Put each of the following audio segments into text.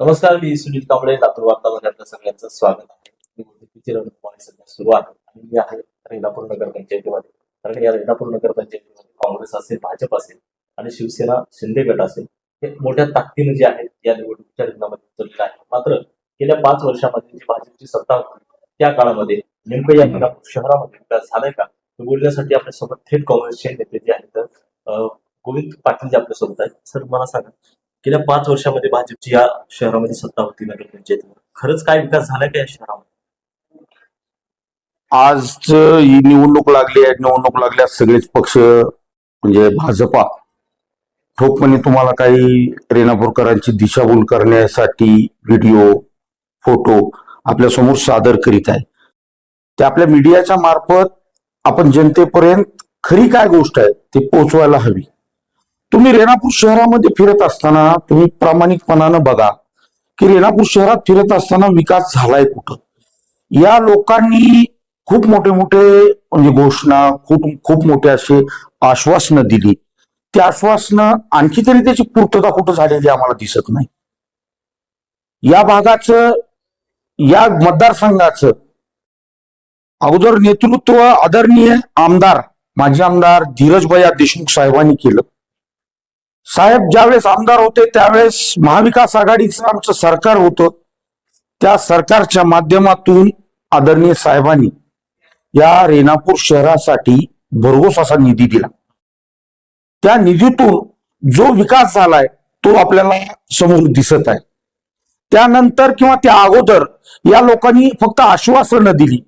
नमस्कार मी सुनील कांबळे लातूर वार्तामध्ये आपल्या सगळ्यांचं स्वागत आहे. सुरुवात सध्या सुरू आहे. आणि मी आहे रेणापूर नगर पंचायतीमध्ये. कारण या रेणापूर नगर पंचायतीमध्ये काँग्रेस असेल भाजप असेल आणि शिवसेना शिंदे गट असेल हे मोठ्या ताकदीने जे आहेत या निवडणुकीच्या रिंगणामध्ये उतरलेलं आहे मात्र गेल्या पाच वर्षामध्ये जी भाजपची सत्ता होती त्या काळामध्ये नेमकं या रेणापूर शहरामध्ये विकास झालाय का? हे बोलण्यासाठी आपल्यासोबत थेट काँग्रेसचे नेते जे आहेत अं, गोविंद पाटील जे आपल्यासोबत आहेत. सर मला सांगा. गेल्या पाच वर्षामध्ये भाजपची या शहरामध्ये सत्ता होती नगर पंचायतीवर खरंच काय विकास झालाय का या शहरामध्ये? आज ही निवडणूक लागली आहे निवडणूक लागल्यास सगळेच पक्ष म्हणजे भाजपा ठोकपणे तुम्हाला काही रेणापूरकरांची दिशाभूल करण्यासाठी व्हिडिओ फोटो आपल्यासमोर सादर करीत आहे. ते आपल्या मीडियाच्या मार्फत आपण जनतेपर्यंत खरी काय गोष्ट आहे ते पोहोचवायला हवी. तुम्ही रेणापूर शहरामध्ये फिरत असताना तुम्ही प्रामाणिकपणानं बघा की रेणापूर शहरात फिरत असताना विकास झालाय कुठं? या लोकांनी खूप मोठे मोठे म्हणजे घोषणा खूप खूप मोठे असे आश्वासनं दिली. ती आश्वासनं आणखी तरी त्याची पूर्तता कुठं झालेली आम्हाला दिसत नाही. या भागाचं या मतदारसंघाचं अगोदर नेतृत्व आदरणीय आमदार माजी आमदार धीरजभया देशमुख साहेबांनी केलं. साहेब ज्यावेळेस आमदार होते त्यावेळेस महाविकास आघाडीचं आमचं सरकार होतं. त्या सरकारच्या माध्यमातून आदरणीय साहेबांनी या रेणापूर शहरासाठी भरघोस असा निधी दिला. त्या निधीतून जो विकास झालाय तो आपल्याला समोर दिसत आहे. त्यानंतर किंवा त्या अगोदर या लोकांनी फक्त आश्वासनं दिली.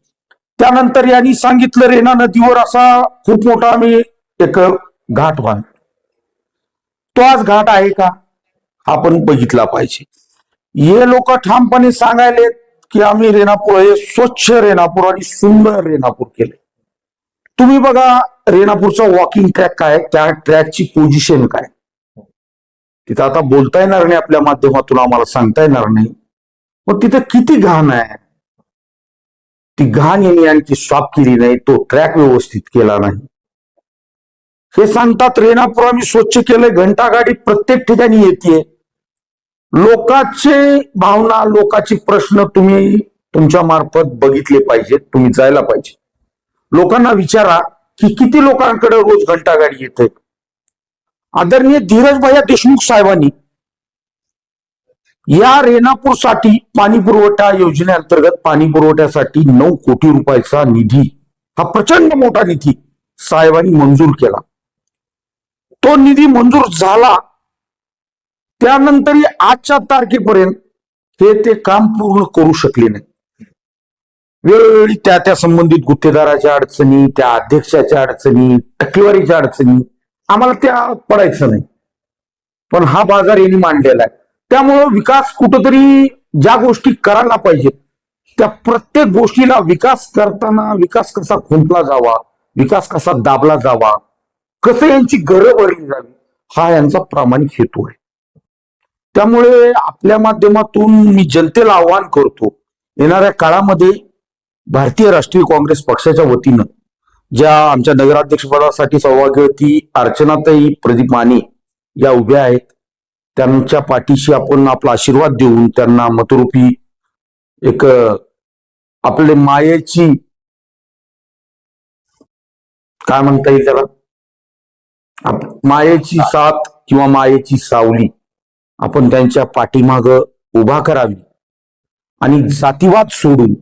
त्यानंतर यांनी सांगितलं रेणा नदीवर असा खूप मोठा आम्ही एक घाट बांध तो आज घाट आहे का? आपण बघितला पाहिजे. हे लोक ठामपणे सांगायले की आम्ही रेणापूर हे स्वच्छ रेणापूर आणि सुंदर रेणापूर केले तुम्ही बघा रेणापूरचा वॉकिंग ट्रॅक काय त्या ट्रॅकची पोझिशन काय. तिथं आता बोलता येणार नाही आपल्या माध्यमातून आम्हाला सांगता येणार नाही. पण तिथे किती घाण आहे. ती घाण यांनी आणखी साफ केली नाही तो ट्रॅक व्यवस्थित केला नाही. हे सांगतात रेणापूर आम्ही स्वच्छ केलंय घंटागाडी प्रत्येक ठिकाणी येते लोकांचे भावना लोकांचे प्रश्न तुम्ही तुमच्या मार्फत बघितले पाहिजेत तुम्ही जायला पाहिजे. लोकांना विचारा की किती लोकांकडे रोज घंटागाडी येते. आदरणीय धीरज धीरजभाई देशमुख साहेबांनी या रेणापूरसाठी पाणी पुरवठा योजनेअंतर्गत पाणी पुरवठ्यासाठी नऊ कोटी रुपयाचा निधी हा प्रचंड मोठा निधी साहेबांनी मंजूर केला. तो निधी मंजूर झाला त्यानंतरही आजच्या तारखेपर्यंत हे ते काम पूर्ण करू शकले नाही. वेळोवेळी त्या त्या संबंधित गुत्तेदाराच्या अडचणी त्या अध्यक्षाच्या अडचणी टक्केवारीच्या अडचणी आम्हाला त्या पडायचं नाही. पण हा बाजार यांनी मांडलेला आहे. त्यामुळं विकास कुठंतरी ज्या गोष्टी करायला पाहिजेत त्या प्रत्येक गोष्टीला विकास करताना विकास कसा खुंटला जावा विकास कसा दाबला जावा कसं यांची गरज भरली जावी हा यांचा प्रामाणिक हेतू आहे. त्यामुळे आपल्या माध्यमातून मी जनतेला आवाहन करतो येणाऱ्या काळामध्ये भारतीय राष्ट्रीय काँग्रेस पक्षाच्या वतीनं ज्या आमच्या नगराध्यक्षपदासाठी सौभाग्यवती अर्चनाताई प्रदीप माने या उभ्या आहेत. त्यांच्या पाठीशी आपण आपला आशीर्वाद देऊन त्यांना मतरूपी एक आपले मायेची काय म्हणता येईल त्याला? मायेची साथ किंवा मायेची सावली आपण त्यांच्या पाठीमाग उभा करावी. आणि जातीवाद सोडून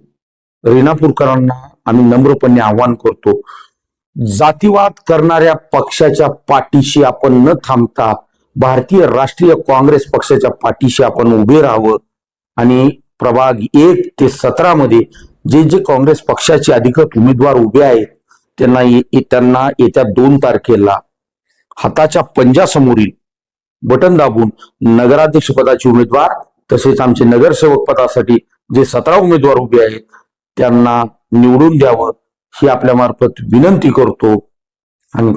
रेणापूरकरांना आम्ही नम्रपणे आवाहन करतो. जातीवाद करणाऱ्या पक्षाच्या पाठीशी आपण न थांबता भारतीय राष्ट्रीय काँग्रेस पक्षाच्या पाठीशी आपण उभे राहावं आणि प्रभाग एक ते सतरा मध्ये जे जे काँग्रेस पक्षाचे अधिकृत उमेदवार उभे आहेत त्यांना त्यांना येत्या दोन तारखेला हाताच्या पंजासमोरील बटन दाबून नगराध्यक्ष पदाचे उमेदवार तसेच आमचे नगरसेवक पदासाठी जे सतरा उमेदवार उभे आहेत त्यांना निवडून द्यावं ही आपल्या मार्फत विनंती करतो. आणि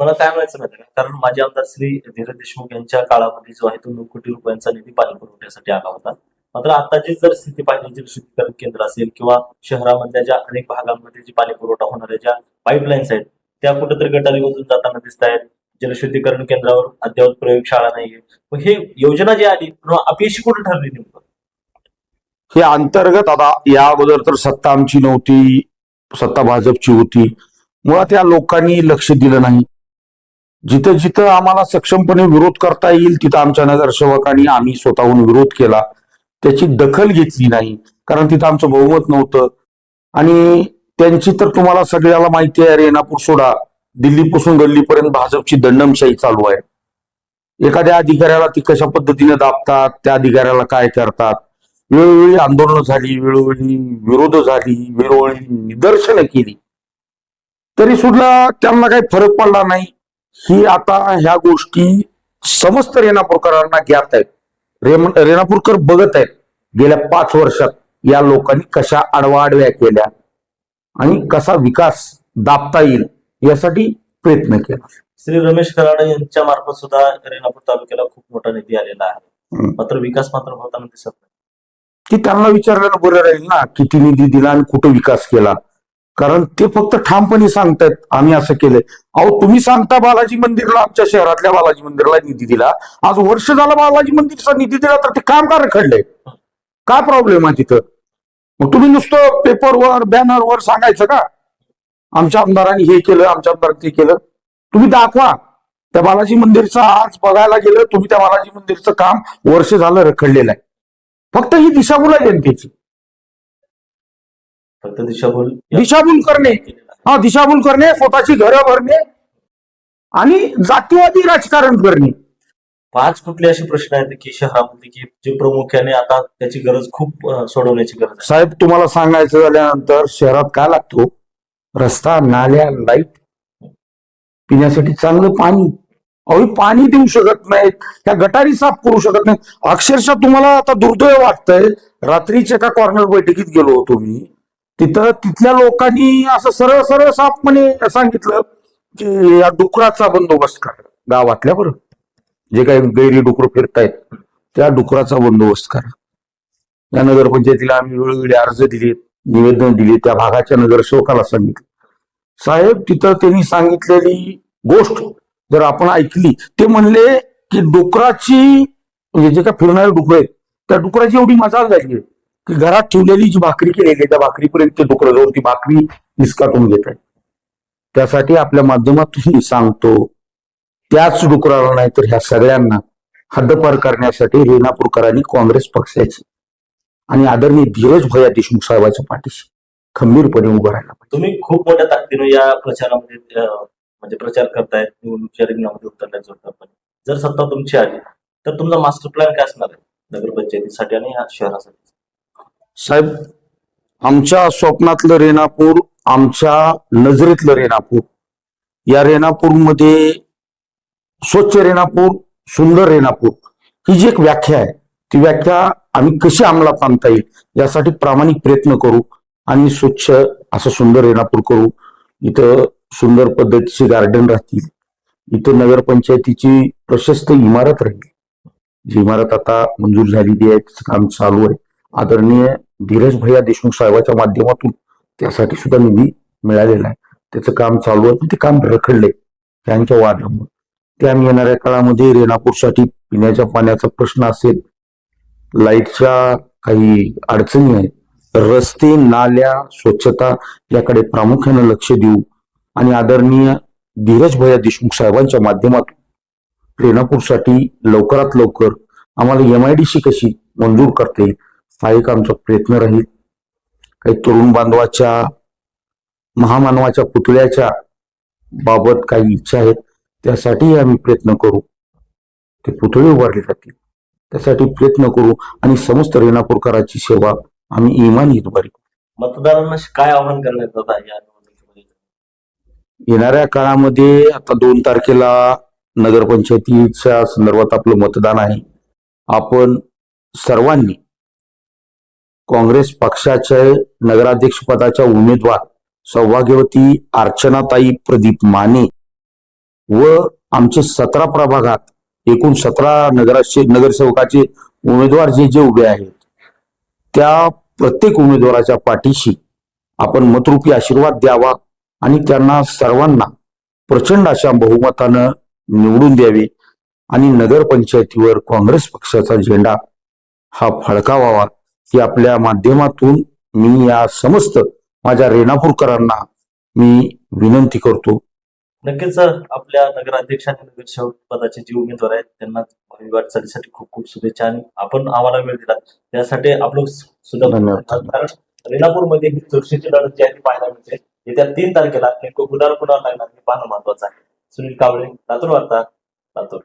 मला काय म्हणायचं माहिती कारण माझे आमदार श्री धीरज देशमुख यांच्या काळामध्ये जो आहे तो नऊ कोटी रुपयांचा निधी पाणी पुरवठ्यासाठी आला होता. मात्र आताची जर स्थिती पाहिली जलशुद्धीकरण केंद्र असेल किंवा शहरामधल्या ज्या अनेक भागांमध्ये जी पाणी पुरवठा होणाऱ्या ज्या पाईपलाईन्स आहेत त्या कुठेतरी गटारीमधून जाताना दिसत आहेत जलशुद्धीकरण केंद्रावर अद्यावत प्रयोगशाळा नाहीये. मग हे योजना जी आली अपयशी कुठे ठरली नेमकं? हे अंतर्गत आता या अगोदर तर सत्ता आमची नव्हती सत्ता भाजपची होती. मुळात या लोकांनी लक्ष दिलं नाही. जिथं जिथं आम्हाला सक्षमपणे विरोध करता येईल तिथं आमच्या नगरसेवकांनी आम्ही स्वतःहून विरोध केला. त्याची दखल घेतली नाही कारण तिथं आमचं बहुमत नव्हतं. आणि त्यांची तर तुम्हाला सगळ्याला माहिती आहे रेणापूर सोडा. दिल्लीपासून गल्लीपर्यंत भाजपची दंडमशाही चालू आहे. एखाद्या अधिकाऱ्याला ती कशा पद्धतीने दाबतात त्या अधिकाऱ्याला काय करतात? वेळोवेळी आंदोलनं झाली वेळोवेळी विरोध झाली वेळोवेळी निदर्शनं केली. तरी सुद्धा त्यांना काही फरक पडला नाही. ही आता ह्या गोष्टी समस्त रेणापूरकरांना ज्ञात आहेत. रेम रेणापूरकर बघत आहेत. गेल्या पाच वर्षात या लोकांनी कशा आडवाआडव्या केल्या आणि कसा विकास दाबता येईल. यासाठी प्रयत्न केला. श्री रमेश कराड यांच्या मार्फत सुद्धा रेणापूर तालुक्याला खूप मोठा निधी आलेला आहे. मात्र विकास मात्र होताना दिसत नाही. की त्यांना विचारलेलं बरं राहील ना किती निधी दिला आणि कुठं विकास केला? कारण ते फक्त ठामपणे सांगतायत आम्ही असं केलंय. अहो तुम्ही सांगता बालाजी मंदिरला आमच्या शहरातल्या बालाजी मंदिरला निधी दिला. आज वर्ष झाला बालाजी मंदिरचा निधी दिला तर ते काम का रखडलंय? काय प्रॉब्लेम आहे तिथं? मग तुम्ही नुसतं पेपरवर बॅनरवर सांगायचं का? आमच्या आमदारांनी हे केलं आमच्या आमदारांनी ते केलं. तुम्ही दाखवा. त्या बालाजी मंदिरचं आज बघायला गेलं तुम्ही त्या बालाजी मंदिरचं काम वर्ष झालं रखडलेलं आहे. फक्त ही दिशाभूल आहे जनतेची. फक्त दिशाभूल? दिशाभूल करणे. हा दिशाभूल करणे स्वतःची घरं भरणे आणि जातीवादी राजकारण करणे. पाच कुठले असे प्रश्न आहेत की शहरामध्ये की जे प्रामुख्याने आता त्याची गरज खूप सोडवण्याची गरज साहेब तुम्हाला सांगायचं झाल्यानंतर शहरात काय लागतो? रस्ता नाल्या लाइट पिण्यासाठी चांगलं पाणी. अहो पाणी देऊ शकत नाहीत. त्या गटारी साफ करू शकत नाहीत. अक्षरशः तुम्हाला आता दुर्दैव वाटतंय. रात्रीच्या एका कॉर्नर बैठकीत गेलो होतो मी. तिथं तिथल्या लोकांनी असं सरळ सरळ साफपणे सांगितलं की या डुकराचा बंदोबस्त करा. गावातल्या बरं. जे काही गैरी डुकर फिरतायत त्या डुकराचा बंदोबस्त करा. या नगरपंचायतीला आम्ही वेळोवेळी अर्ज दिलेत. निवेदन दिले त्या भागाच्या नगरसेवकाला सांगितलं. साहेब तिथं त्यांनी सांगितलेली गोष्ट जर आपण ऐकली ते म्हणले की डुकराची म्हणजे जे काय फिरणारे डुकर आहेत त्या डुकराची एवढी मजा झाली आहे की घरात ठेवलेली जी भाकरी केलेली आहे त्या भाकरीपर्यंत ते डुकर जाऊन ती भाकरी निस्कातून घेत आहे त्यासाठी आपल्या माध्यमातून सांगतो त्याच डुकराला नाही तर ह्या सगळ्यांना हद्दपार करण्यासाठी रेणापूरकरांनी काँग्रेस पक्षाची आणि आदरणीय धीरज भैया देशमुख साहेबांच्या पाठीशी खंबीरपणे उभं राहायला पाहिजे. तुम्ही खूप मोठ्या ताकदीने या प्रचारामध्ये म्हणजे प्रचार करतायत निवडणुकीच्या रिंगणामध्ये उतरण्याचं जोडताना जर सत्ता तुमची आली तर तुमचा मास्टर प्लॅन काय असणार आहे नगरपंचायतीसाठी आणि या शहरासाठी? साहेब आमच्या स्वप्नातलं रेणापूर आमच्या नजरेतलं रेणापूर या रेणापूरमध्ये स्वच्छ रेणापूर सुंदर रेणापूर ही जी एक व्याख्या आहे ती व्याख्या आम्ही कशी अंमलात आणता येईल? यासाठी प्रामाणिक प्रयत्न करू आणि स्वच्छ असं सुंदर रेणापूर करू. इथं सुंदर पद्धतीचे गार्डन राहतील. इथं नगरपंचायतीची प्रशस्त इमारत राहील. जी इमारत आता मंजूर झालेली आहे तिचं काम चालू आहे. आदरणीय धीरज भैया देशमुख साहेबाच्या माध्यमातून त्यासाठी सुद्धा निधी मिळालेला आहे. त्याचं काम चालू आहे पण ते काम रखडले त्यांच्या वादामुळे. ते आम्ही येणाऱ्या काळामध्ये रेणापूरसाठी पिण्याच्या पाण्याचा प्रश्न असेल लाईटच्या काही अडचणी आहेत. रस्ते नाल्या स्वच्छता याकडे प्रामुख्याने लक्ष देऊ आणि आदरणीय धीरज भैया देशमुख साहेबांच्या माध्यमातून रेणापूरसाठी लवकरात लवकर आम्हाला एम आय डी सी कशी मंजूर करता येईल हा एक आमचा प्रयत्न राहील. काही तरुण बांधवाच्या महामानवाच्या पुतळ्याच्या बाबत काही इच्छा आहेत त्यासाठी आम्ही प्रयत्न करू. ते पुतळे उभारले जातील. त्यासाठी प्रयत्न करू आणि समस्त रेणापूरकराची सेवा आम्ही इमानी करू मतदारांना काय आवाहन करण्यात येत आहे या निवडणुकीमध्ये? येणाऱ्या काळामध्ये आता दोन तारखेला नगरपंचायतीच्या संदर्भात आपलं मतदान आहे. आपण सर्वांनी काँग्रेस पक्षाच्या नगराध्यक्ष पदाच्या उमेदवार सौभाग्यवती अर्चनाताई प्रदीप माने व आमचे सतरा प्रभागात एकूण सतरा नगराचे नगरसेवकाचे उमेदवार जे जे उभे आहेत त्या प्रत्येक उमेदवाराच्या पाठीशी आपण मतरूपी आशीर्वाद द्यावा आणि त्यांना सर्वांना प्रचंड अशा बहुमतानं निवडून द्यावे आणि नगरपंचायतीवर काँग्रेस पक्षाचा झेंडा हा फडकावावा ही आपल्या माध्यमातून मी या समस्त माझ्या रेणापूरकरांना मी विनंती करतो. नक्कीच आपल्या नगराध्यक्ष आणि नगरसेवक पदाचे जे उमेदवार आहेत त्यांना भावी वाटचालीसाठी खूप खूप शुभेच्छा आणि आपण आम्हाला वेळ दिला. त्यासाठी आपलं सुद्धा धन्यवाद. कारण रेणापूरमध्ये ही चुरशीची लढत जी आहे पाहायला मिळते. येत्या तीन तारखेला नेमकं गुन्हा कुणाला लागणार हे पाहणं महत्वाचं आहे. सुनील कावळे लातूर वार्ता लातूर.